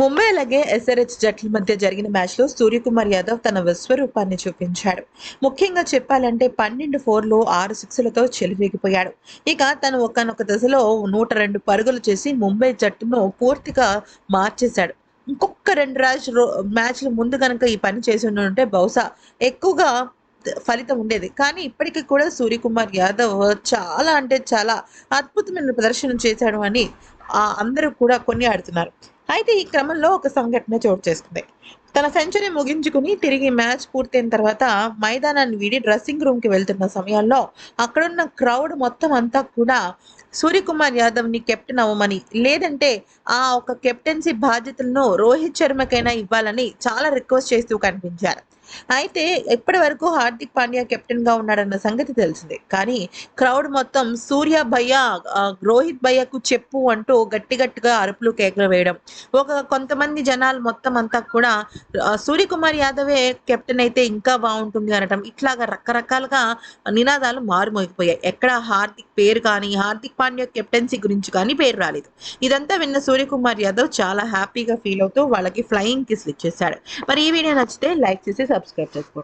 ముంబై అలాగే ఎస్ఆర్హెచ్ జట్ల మధ్య జరిగిన మ్యాచ్లో సూర్యకుమార్ యాదవ్ తన విశ్వరూపాన్ని చూపించాడు. ముఖ్యంగా చెప్పాలంటే పన్నెండు ఫోర్లు ఆరు సిక్స్లతో చెలివేగిపోయాడు ఇక తను ఒకనొక దశలో నూట రెండు పరుగులు చేసి ముంబై జట్టును పూర్తిగా మార్చేశాడు. ఇంకొక రెండు రాజ్ మ్యాచ్లు ముందు కనుక ఈ పని చేసి ఉంటే బహుశా ఎక్కువగా ఫలితం ఉండేది. కానీ ఇప్పటికీ కూడా సూర్యకుమార్ యాదవ్ చాలా అంటే చాలా అద్భుతమైన ప్రదర్శన చేశాడు అని అందరూ కూడా కొనియాడుతున్నారు. అయితే ఈ క్రమంలో ఒక సంఘటన చోటు చేసుకుంది? తన సెంచరీ ముగించుకుని తిరిగి మ్యాచ్ పూర్తయిన తర్వాత మైదానాన్ని వీడి డ్రెస్సింగ్ రూమ్కి వెళ్తున్న సమయాల్లో అక్కడున్న క్రౌడ్ మొత్తం అంతా కూడా సూర్యకుమార్ యాదవ్ని కెప్టెన్ అవ్వమని లేదంటే ఆ ఒక కెప్టెన్సీ బాధ్యతలను రోహిత్ శర్మకైనా ఇవ్వాలని చాలా రిక్వెస్ట్ చేస్తూ కనిపించారు. అయితే ఇప్పటి వరకు హార్దిక్ పాండ్యా కెప్టెన్గా ఉన్నాడన్న సంగతి తెలిసిందే. కానీ క్రౌడ్ మొత్తం సూర్య భయ్య రోహిత్ భయ్యకు చెప్పు అంటూ గట్టి గట్టిగా అరుపులు కేకలు వేయడం ఒక కొంతమంది జనాలు మొత్తం అంతా కూడా సూర్యకుమార్ యాదవే కెప్టెన్ అయితే ఇంకా బాగుంటుంది అనటం. ఇట్లాగా రకరకాలుగా నినాదాలు మారుమోగిపోయాయి. ఎక్కడ హార్దిక్ పేరు కానీ హార్దిక్ పాండ్యా కెప్టెన్సీ గురించి కానీ పేరు రాలేదు. ఇదంతా విన్న సూర్యకుమార్ యాదవ్ చాలా హ్యాపీగా ఫీల్ అవుతూ వాళ్ళకి ఫ్లయింగ్ కిస్లు ఇచ్చేసాడు మరి ఈ వీడియో నచ్చితే లైక్ చేసి సబ్స్క్రైబ్ చేసుకోండి.